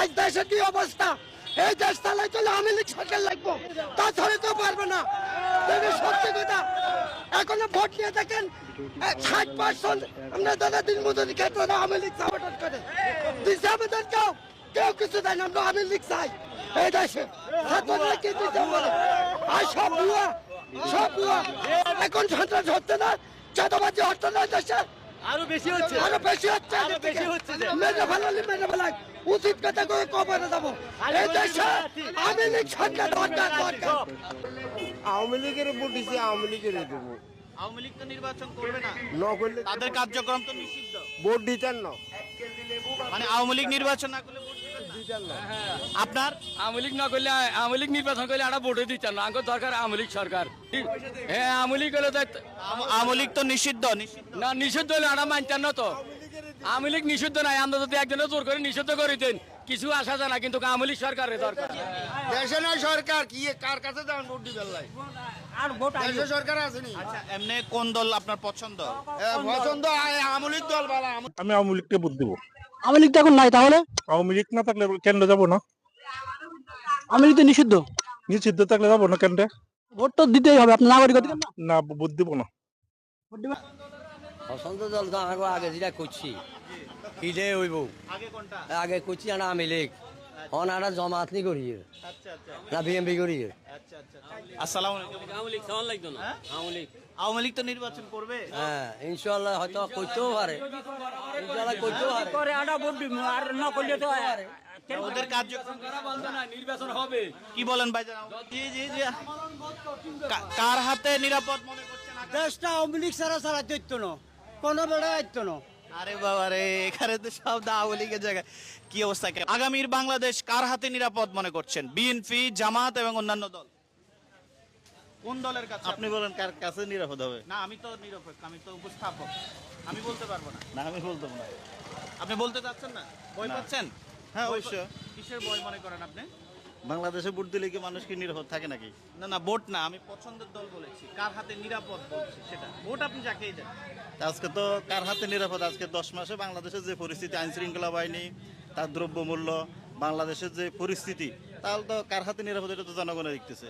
আজ দেশের কি অবস্থা? এই দেশ চালাই চলে আমি লীগ সরকার লাগবো। তাছাড়া কেউ পারবে না। সত্যি কথা, এখনও ভোট নিয়ে দেখেন ষাট পার্সেন্ট আমরা দাদা দিন মজুরি ক্ষেত্রে আমি লীগ সাপোর্ট করে। দিছে আমাদের কেউ কেউ কিছু দেয় না আমি লীগ চাই। এই দেশে, ছাত্ররা আর সব ভুয়া সব ভুয়া। এখন সন্ত্রাস হচ্ছে না, চাঁদাবাজি হচ্ছে না দেশে। আরও বেশি হচ্ছে। আরও বেশি হচ্ছে। আরও বেশি হচ্ছে যে। মেরে ফেলালি মেরে ফেলাই। উচিত কথা কবরে যাব। এই দেশে আমি লীগ সরকার দরকার দরকার। আওয়ামী লীগের ভোট দিছি আওয়ামী লীগের দেব আওয়ামী লীগ তো নির্বাচন করবে না। ন করলে তাদের কার্যক্রম তো নিষিদ্ধ। ভোট দিতেন না। মানে আওয়ামী লীগ নির্বাচন না করলে আপনার? আওয়ামী লীগ না করলে আওয়ামী লীগ নির্বাচন করলে একটা ভোটে দিচ্ছেন না। আঙ্কর দরকার আওয়ামী লীগ সরকার। হ্যাঁ আওয়ামী লীগ হলে তো আওয়ামী লীগ তো নিষিদ্ধ না নিষিদ্ধ হলে আমরা মানতেন না তো আওয়ামী লীগ নিষিদ্ধ নাই আমরা যদি একজনে জোর করে নিষিদ্ধ করে দেন কিছু আসা যায় না কিন্তু আওয়ামী লীগ সরকারের দরকার। দেশে নয় সরকার কি কার কাছে যান ভোট দিবেন আর ভোট দেশে সরকার আসেনি। আচ্ছা এমনি কোন দল আপনার পছন্দ? পছন্দ আওয়ামী লীগ দল বালা আমি আওয়ামী লীগকে ভোট দেবো। আওয়ামী লীগ তো এখন নাই তাহলে? আওয়ামী লীগ না থাকলে কেন্দ্রে যাব না। আওয়ামী লীগ তো নিষিদ্ধ। নিষিদ্ধ থাকলে যাব না কেন্দ্রে। ভোট তো দিতেই হবে আপনার নাগরিক অধিকার না? না ভোট দিব না। পছন্দ দল তো আমাকে আগে যেটা করছি কিলে হইব আগে কোনটা? আগে করছি না আমি লীগ। অন আটা জমাত নি করি আচ্ছা আচ্ছা। না বিএমপি করি আচ্ছা আচ্ছা। আসসালামু আওয়ামী লীগ তো নির্বাচন করবে। হ্যাঁ ইনশাল্লাহ হয়তো করতেও পারে। ইনশাল্লাহ করতেও পারে। আটা ভোট আর না করলে তো ওদের কার্যক্রম নির্বাচন হবে। কি বলেন ভাই জি জি জি। কার হাতে নিরাপদ মনে করছেন? দেশটা আওয়ামী লীগ সারা সারা দিত না কোনো বেড়া দিত না। আরে বাবা রে এখানে তো সব আওয়ামী লীগের জায়গায় কি অবস্থা? আগামীর বাংলাদেশ কার হাতে নিরাপদ মনে করছেন? বিএনপি জামাত এবং অন্যান্য দল? কোন দলের কাছে? আপনি বলেন কার কাছে নিরাপদ হবে? না আমি তো নিরপেক্ষ আমি তো উপস্থাপক। আমি বলতে পারব না। না আমি বলতাম না। আপনি বলতে চাচ্ছেন না? ভয়। পাচ্ছেন? হ্যাঁ অবশ্যই। কিসের ভয় মনে করেন আপনি? বাংলাদেশে ভোট দিলে কি মানুষ কি নিরাপদ থাকে নাকি? না না ভোট না আমি পছন্দের দল বলেছি। কার হাতে নিরাপদ বলছি সেটা। ভোট আপনি যাকেই দেন। আজকে তো কার হাতে নিরাপদ? আজকে দশ মাসে বাংলাদেশের যে পরিস্থিতি আইন শৃঙ্খলা বাহিনী তার দ্রব্যমূল্য বাংলাদেশের যে পরিস্থিতি তাহলে তো কার হাতে নিরাপদ এটা তো জনগণে দেখতেছে।